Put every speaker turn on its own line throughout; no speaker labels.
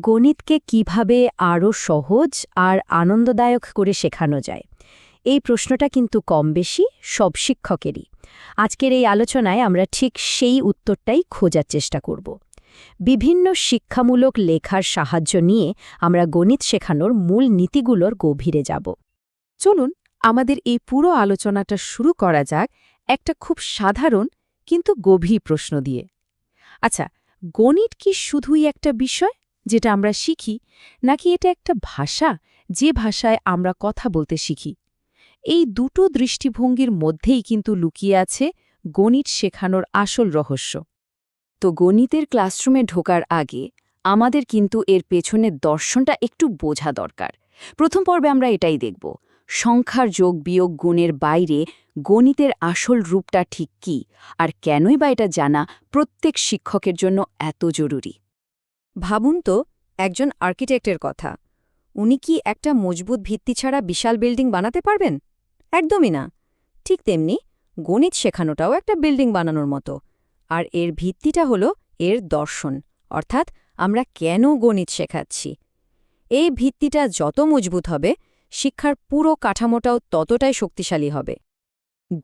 গণিতকে কীভাবে আরও সহজ আর আনন্দদায়ক করে শেখানো যায়? এই প্রশ্নটা কিন্তু কম বেশি সব শিক্ষকেরই। আজকের এই আলোচনায় আমরা ঠিক সেই উত্তরটাই খোঁজার চেষ্টা করব। বিভিন্ন শিক্ষামূলক লেখার সাহায্য নিয়ে আমরা গণিত শেখানোর মূল নীতিগুলোর গভীরে যাব।
চলুন, আমাদের এই পুরো আলোচনাটা শুরু করা যাক একটা খুব সাধারণ কিন্তু গভীর প্রশ্ন দিয়ে। আচ্ছা গণিত কি শুধুই একটা বিষয়? যেটা আমরা শিখি, নাকি এটা একটা ভাষা যে ভাষায় আমরা কথা বলতে শিখি? এই দুটো দৃষ্টিভঙ্গির মধ্যেই কিন্তু লুকিয়ে আছে গণিত শেখানোর আসল রহস্য।
তো গণিতের ক্লাসরুমে ঢোকার আগে আমাদের কিন্তু এর পেছনের দর্শনটা একটু বোঝা দরকার। প্রথম পর্বে আমরা এটাই দেখব, সংখ্যার যোগ বিয়োগ গুণের বাইরে গণিতের আসল রূপটা ঠিক কি, আর কেনই বা এটা জানা প্রত্যেক শিক্ষকের জন্য এত জরুরি। ভাবুন তো, একজন আর্কিটেক্টের কথা। উনি কি একটা মজবুত ভিত্তি ছাড়া বিশাল বিল্ডিং বানাতে পারবেন? একদমই না। ঠিক তেমনি গণিত শেখানোটাও একটা বিল্ডিং বানানোর মতো। আর এর ভিত্তিটা হলো এর দর্শন, অর্থাৎ আমরা কেন গণিত শেখাচ্ছি? এই ভিত্তিটা যত মজবুত হবে, শিক্ষার পুরো কাঠামোটাও ততটাই শক্তিশালী হবে।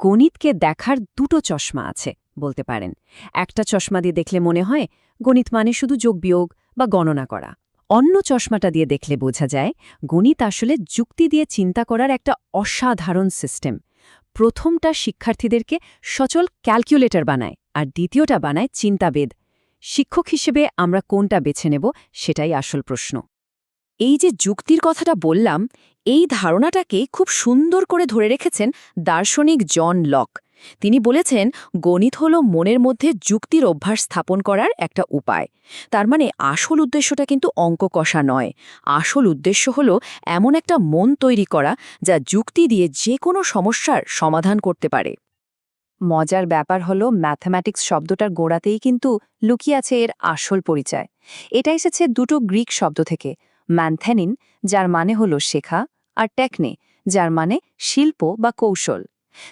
গণিতকে দেখার দুটো চশমা আছে। বলতে পারেন। একটা চশমা দিয়ে দেখলে মনে হয় গণিত মানে শুধু যোগ বিয়োগ বা গণনা করা। অন্য চশমাটা দিয়ে দেখলে বোঝা যায় গণিত আসলে যুক্তি দিয়ে চিন্তা করার একটা অসাধারণ সিস্টেম। প্রথমটা শিক্ষার্থীদেরকে সচল ক্যালকুলেটর বানায় আর দ্বিতীয়টা বানায় চিন্তাবেদ। শিক্ষক হিসেবে আমরা কোনটা বেছে নেব সেটাই আসল প্রশ্ন। এই যে যুক্তির কথাটা বললাম, এই ধারণাটাকে খুব সুন্দর করে ধরে রেখেছেন দার্শনিক জন লক। তিনি বলেছেন, গণিত হল মনের মধ্যে যুক্তির অভ্যাস স্থাপন করার একটা উপায়। তার মানে আসল উদ্দেশ্যটা কিন্তু অঙ্ক কষা নয়। আসল উদ্দেশ্য হল এমন একটা মন তৈরি করা যা যুক্তি দিয়ে যে কোনো সমস্যার সমাধান করতে পারে। মজার ব্যাপার হল ম্যাথামেটিক্স শব্দটার গোড়াতেই কিন্তু লুকিয়ে আছে এর আসল পরিচয়। এটা এসেছে দুটো গ্রিক শব্দ থেকে ম্যানথ্যানিন যার মানে হল শেখা, আর টেকনে যার মানে শিল্প বা কৌশল।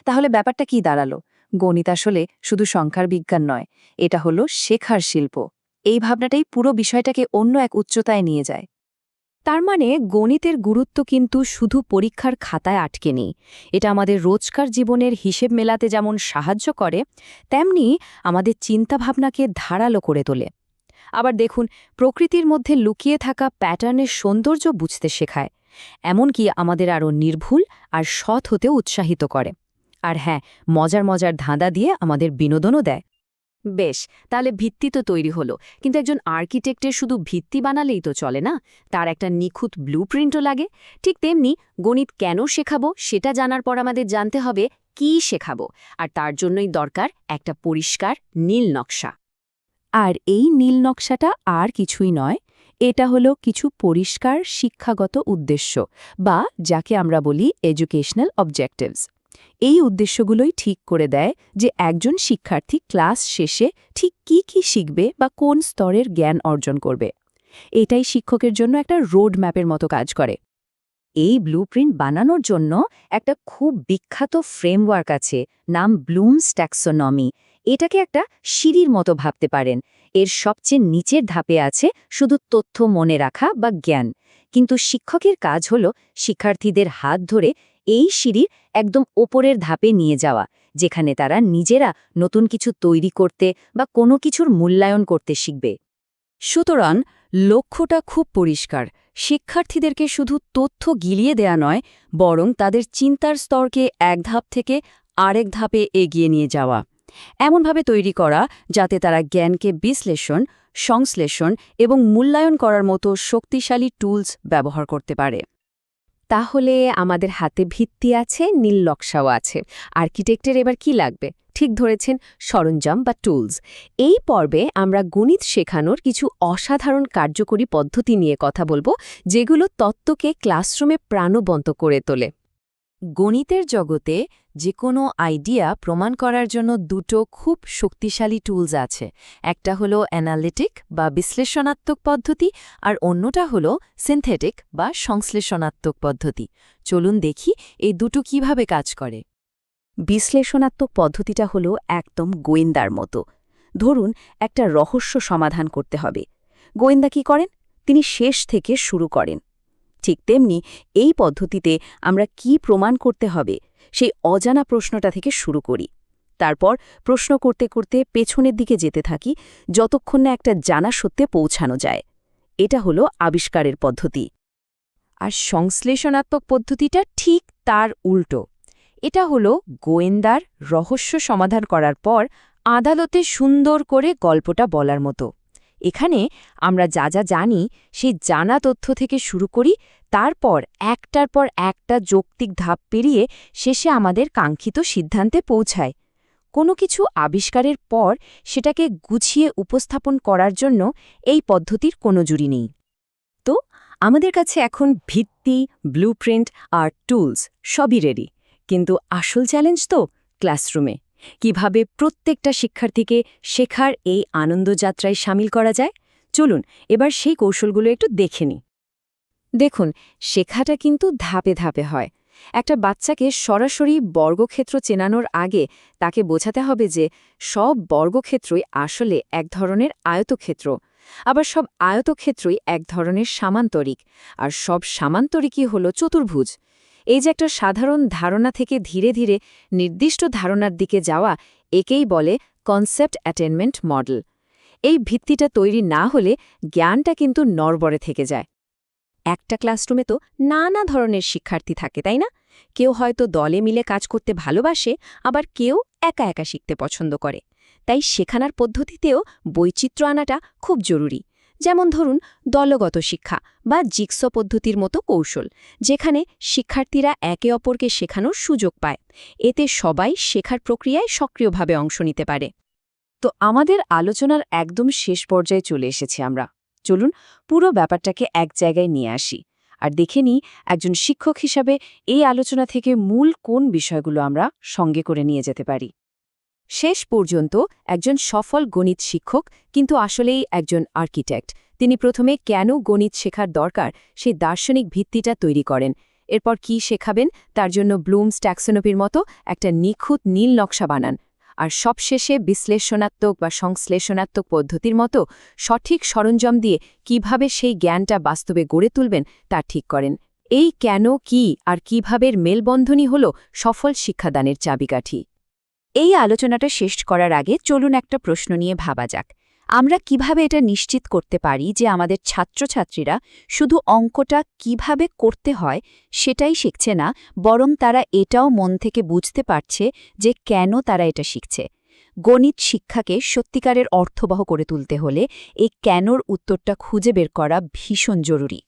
তাহলে ব্যাপারটা কি দাঁড়াল? গণিত আসলে শুধু সংখ্যার বিজ্ঞান নয়, এটা হলো শেখার শিল্প। এই ভাবনাটাই পুরো বিষয়টাকে অন্য এক উচ্চতায় নিয়ে যায়। তার মানে গণিতের গুরুত্ব কিন্তু শুধু পরীক্ষার খাতায় আটকে নেই। এটা আমাদের রোজকার জীবনের হিসেব মেলাতে যেমন সাহায্য করে, তেমনি আমাদের চিন্তাভাবনাকে ধারালো করে তোলে। আবার দেখুন, প্রকৃতির মধ্যে লুকিয়ে থাকা প্যাটার্নের সৌন্দর্য বুঝতে শেখায়। এমনকি আমাদের আরও নির্ভুল আর সৎ হতে উৎসাহিত করে। আর হ্যাঁ মজার মজার ধাঁধা দিয়ে আমাদের বিনোদনও দেয়। বেশ, তাহলে ভিত্তি তো তৈরি হলো, কিন্তু একজন আর্কিটেক্টের শুধু ভিত্তি বানালেই তো চলে না? তার একটা নিখুঁত ব্লু লাগে। ঠিক তেমনি গণিত কেন শেখাবো সেটা জানার পর আমাদের জানতে হবে কি শেখাবো, আর তার জন্যই দরকার একটা পরিষ্কার নীল নকশা। আর এই নীল নকশাটা আর কিছুই নয়, এটা হলো কিছু পরিষ্কার শিক্ষাগত উদ্দেশ্য, বা যাকে আমরা বলি এডুকেশনাল অবজেক্টিভস এই উদ্দেশ্যগুলোই ঠিক করে দেয় যে একজন শিক্ষার্থী ক্লাস শেষে ঠিক কি কি শিখবে বা কোন স্তরের জ্ঞান অর্জন করবে। এটাই শিক্ষকের জন্য একটা রোড ম্যাপের মতো কাজ করে। এই ব্লুপ্রিন্ট বানানোর জন্য একটা খুব বিখ্যাত ফ্রেমওয়ার্ক আছে, নাম ব্লুমস ট্যাক্সোনমি এটাকে একটা সিঁড়ির মতো ভাবতে পারেন। এর সবচেয়ে নিচের ধাপে আছে শুধু তথ্য মনে রাখা বা জ্ঞান। কিন্তু শিক্ষকের কাজ হল শিক্ষার্থীদের হাত ধরে এই সিঁড়ির একদম ওপরের ধাপে নিয়ে যাওয়া, যেখানে তারা নিজেরা নতুন কিছু তৈরি করতে বা কোনো কিছুর মূল্যায়ন করতে শিখবে। সুতরাং, লক্ষ্যটা খুব পরিষ্কার। শিক্ষার্থীদেরকে শুধু তথ্য গিলিয়ে দেয়া নয়, বরং তাদের চিন্তার স্তরকে এক ধাপ থেকে আরেক ধাপে এগিয়ে নিয়ে যাওয়া। এমনভাবে তৈরি করা যাতে তারা জ্ঞানকে বিশ্লেষণ, সংশ্লেষণ এবং মূল্যায়ন করার মতো শক্তিশালী টুলস ব্যবহার করতে পারে। তাহলে আমাদের হাতে ভিত্তি আছে, নীল নকশাও আছে। আর্কিটেক্টের এবার কি লাগবে? ঠিক ধরেছেন, সরঞ্জাম বা টুলস। এই পর্বে আমরা গণিত শেখানোর কিছু অসাধারণ কার্যকরী পদ্ধতি নিয়ে কথা বলব, যেগুলো তত্ত্বকে ক্লাসরুমে প্রাণবন্ত করে তোলে। গণিতের জগতে যে কোনো আইডিয়া প্রমাণ করার জন্য দুটো খুব শক্তিশালী টুলস আছে। একটা হলো অ্যানালিটিক বা বিশ্লেষণাত্মক পদ্ধতি আর অন্যটা হলো সিনথেটিক বা সংশ্লেষণাত্মক পদ্ধতি। চলুন দেখি এই দুটো কীভাবে কাজ করে। বিশ্লেষণাত্মক পদ্ধতিটা হলো একদম গোয়েন্দার মতো। ধরুন, একটা রহস্য সমাধান করতে হবে। গোয়েন্দা কি করেন? তিনি শেষ থেকে শুরু করেন। ঠিক তেমনি এই পদ্ধতিতে আমরা কি প্রমাণ করতে হবে সেই অজানা প্রশ্নটা থেকে শুরু করি। তারপর প্রশ্ন করতে করতে পেছনের দিকে যেতে থাকি যতক্ষণ না একটা জানা সত্যে পৌঁছানো যায়। এটা হলো আবিষ্কারের পদ্ধতি।
আর সংশ্লেষণাত্মক পদ্ধতিটা ঠিক তার উল্টো। এটা হলো গোয়েন্দার রহস্য সমাধান করার পর আদালতে সুন্দর করে গল্পটা বলার মতো। এখানে আমরা যা যা জানি, সেই জানা তথ্য থেকে শুরু করি, তারপর একটার পর একটা যৌক্তিক ধাপ পেরিয়ে শেষে আমাদের কাঙ্ক্ষিত সিদ্ধান্তে পৌঁছায়। কোনো কিছু আবিষ্কারের পর সেটাকে গুছিয়ে উপস্থাপন করার জন্য এই পদ্ধতির কোনো জুড়ি নেই।
তো, আমাদের কাছে এখন ভিত্তি, ব্লুপ্রিন্ট আর টুলস সবই রেডি কিন্তু আসল চ্যালেঞ্জ তো ক্লাসরুমে কীভাবে প্রত্যেকটা শিক্ষার্থীকে শেখার এই আনন্দযাত্রায় সামিল করা যায়? চলুন, এবার সেই কৌশলগুলো একটু দেখে নিই। দেখুন, শেখাটা কিন্তু ধাপে ধাপে হয়। একটা বাচ্চাকে সরাসরি বর্গক্ষেত্র চেনানোর আগে তাকে বোঝাতে হবে যে সব বর্গক্ষেত্রই আসলে এক ধরনের আয়তক্ষেত্র। আবার সব আয়তক্ষেত্রই এক ধরনের সামান্তরিক। আর সব সামান্তরিকই হল চতুর্ভুজ। এই যে একটা সাধারণ ধারণা থেকে ধীরে ধীরে নির্দিষ্ট ধারণার দিকে যাওয়া একেই বলে কনসেপ্ট অ্যাটেনমেন্ট মডেল এই ভিত্তিটা তৈরি না হলে জ্ঞানটা কিন্তু নরবরে থেকে যায়। একটা ক্লাসরুমে তো নানা ধরনের শিক্ষার্থী থাকে, তাই না? কেউ হয়তো দলে মিলে কাজ করতে ভালোবাসে, আবার কেউ একা একা শিখতে পছন্দ করে। তাই শেখানোর পদ্ধতিতেও বৈচিত্র্য আনাটা খুব জরুরি। যেমন ধরুন দলগত শিক্ষা বা জিক্স পদ্ধতির মতো কৌশল, যেখানে শিক্ষার্থীরা একে অপরকে শেখানোর সুযোগ পায়। এতে সবাই শেখার প্রক্রিয়ায় সক্রিয়ভাবে অংশ নিতে পারে। তো আমাদের আলোচনার একদম শেষ পর্যায়ে চলে এসেছি আমরা। চলুন পুরো ব্যাপারটাকে এক জায়গায় নিয়ে আসি। আর দেখে নিই একজন শিক্ষক হিসাবে এই আলোচনা থেকে মূল কোন বিষয়গুলো আমরা সঙ্গে করে নিয়ে যেতে পারি। শেষ পর্যন্ত একজন সফল গণিত শিক্ষক, কিন্তু আসলেই একজন আর্কিটেক্ট। তিনি প্রথমে কেন গণিত শেখার দরকার সেই দার্শনিক ভিত্তিটা তৈরি করেন। এরপর কি শেখাবেন, তার জন্য ব্লুমস ট্যাক্সোনপির মতো একটা নিখুঁত নীল নকশা বানান। আর সবশেষে বিশ্লেষণাত্মক বা সংশ্লেষণাত্মক পদ্ধতির মতো সঠিক সরঞ্জাম দিয়ে কীভাবে সেই জ্ঞানটা বাস্তবে গড়ে তুলবেন, তা ঠিক করেন। এই কেন, কি আর কিভাবের মেলবন্ধনই হল সফল শিক্ষাদানের চাবিকাঠি। এই আলোচনাটা শেষ করার আগে চলুন একটা প্রশ্ন নিয়ে ভাবা যাক। আমরা কীভাবে এটা নিশ্চিত করতে পারি যে আমাদের ছাত্রছাত্রীরা শুধু অঙ্কটা কীভাবে করতে হয় সেটাই শিখছে না, বরং তারা এটাও মন থেকে বুঝতে পারছে যে কেন তারা এটা শিখছে? গণিত শিক্ষাকে সত্যিকারের অর্থবহ করে তুলতে হলে এই কেনর উত্তরটা খুঁজে বের করা ভীষণ জরুরি।